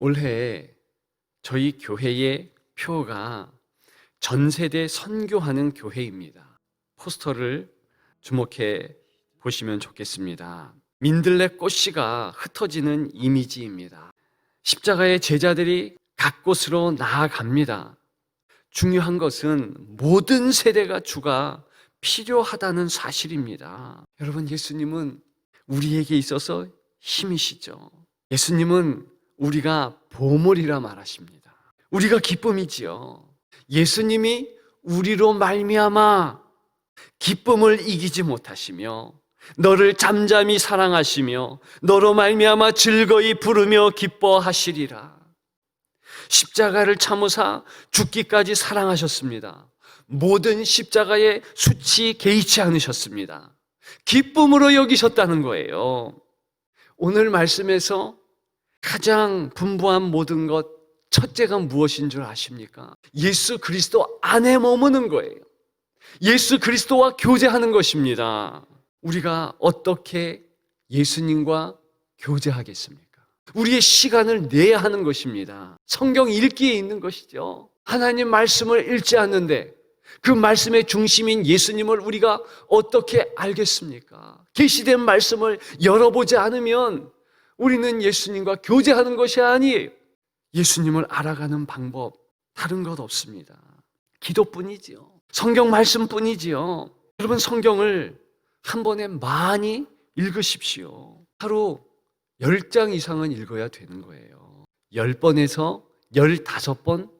올해 저희 교회의 표가 전 세대 선교하는 교회입니다. 포스터를 주목해 보시면 좋겠습니다. 민들레 꽃씨가 흩어지는 이미지입니다. 십자가의 제자들이 각 곳으로 나아갑니다. 중요한 것은 모든 세대가 주가 필요하다는 사실입니다. 여러분, 예수님은 우리에게 있어서 힘이시죠. 예수님은 우리가 보물이라 말하십니다. 우리가 기쁨이지요. 예수님이 우리로 말미암아 기쁨을 이기지 못하시며 너를 잠잠히 사랑하시며 너로 말미암아 즐거이 부르며 기뻐하시리라. 십자가를 참으사 죽기까지 사랑하셨습니다. 모든 십자가에 수치 개의치 않으셨습니다. 기쁨으로 여기셨다는 거예요. 오늘 말씀에서 가장 분부한 모든 것 첫째가 무엇인 줄 아십니까? 예수 그리스도 안에 머무는 거예요. 예수 그리스도와 교제하는 것입니다. 우리가 어떻게 예수님과 교제하겠습니까? 우리의 시간을 내야 하는 것입니다. 성경 읽기에 있는 것이죠. 하나님 말씀을 읽지 않는데 그 말씀의 중심인 예수님을 우리가 어떻게 알겠습니까? 계시된 말씀을 열어보지 않으면 우리는 예수님과 교제하는 것이 아니에요. 예수님을 알아가는 방법 다른 것 없습니다. 기도뿐이지요. 성경 말씀뿐이지요. 여러분 성경을 한 번에 많이 읽으십시오. 하루 10장 이상은 읽어야 되는 거예요. 10번에서 15번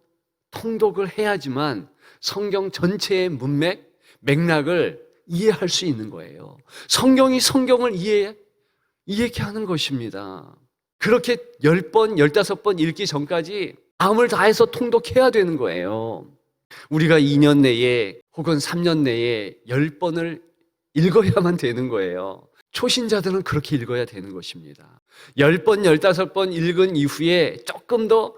통독을 해야지만 성경 전체의 문맥, 맥락을 이해할 수 있는 거예요. 성경이 성경을 이해, 이해케 하는 것입니다. 그렇게 10번, 15번 읽기 전까지 마음을 다해서 통독해야 되는 거예요. 우리가 2년 내에 혹은 3년 내에 10번을 읽어야만 되는 거예요. 초신자들은 그렇게 읽어야 되는 것입니다. 10번, 15번 읽은 이후에 조금 더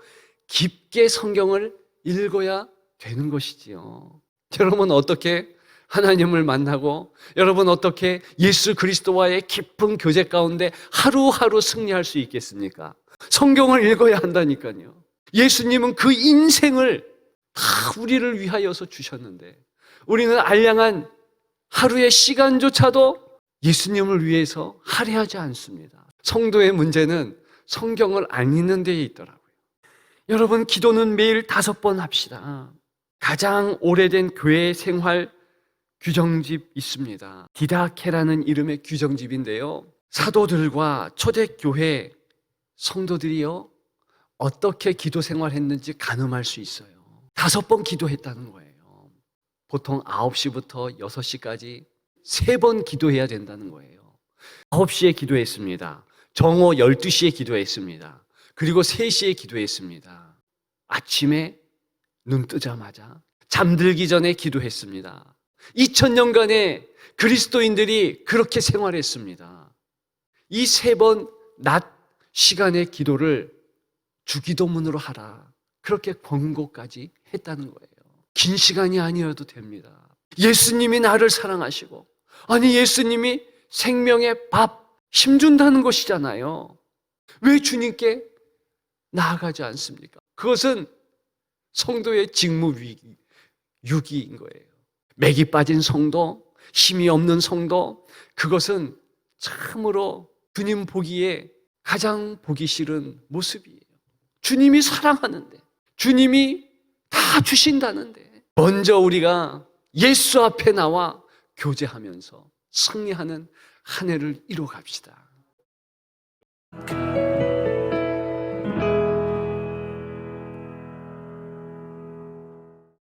깊게 성경을 읽어야 되는 것이지요. 여러분 어떻게 하나님을 만나고 여러분 어떻게 예수 그리스도와의 깊은 교제 가운데 하루하루 승리할 수 있겠습니까? 성경을 읽어야 한다니까요. 예수님은 그 인생을 다 우리를 위하여서 주셨는데 우리는 알량한 하루의 시간조차도 예수님을 위해서 할애하지 않습니다. 성도의 문제는 성경을 안 읽는 데에 있더라고요. 여러분, 기도는 매일 다섯 번 합시다. 가장 오래된 교회 생활 규정집 있습니다. 디다케라는 이름의 규정집인데요. 사도들과 초대교회 성도들이요. 어떻게 기도 생활했는지 가늠할 수 있어요. 다섯 번 기도했다는 거예요. 보통 9시부터 6시까지 세 번 기도해야 된다는 거예요. 9시에 기도했습니다. 정오 12시에 기도했습니다. 그리고 3시에 기도했습니다. 아침에 눈 뜨자마자 잠들기 전에 기도했습니다. 2000년간의 그리스도인들이 그렇게 생활했습니다. 이 세 번 낮 시간의 기도를 주기도문으로 하라. 그렇게 권고까지 했다는 거예요. 긴 시간이 아니어도 됩니다. 예수님이 나를 사랑하시고, 아니, 예수님이 생명의 밥, 힘준다는 것이잖아요. 왜 주님께 나아가지 않습니까? 그것은 성도의 직무 위기, 유기인 거예요. 맥이 빠진 성도, 힘이 없는 성도, 그것은 참으로 주님 보기에 가장 보기 싫은 모습이에요. 주님이 사랑하는데, 주님이 다 주신다는데, 먼저 우리가 예수 앞에 나와 교제하면서 승리하는 한 해를 이뤄갑시다.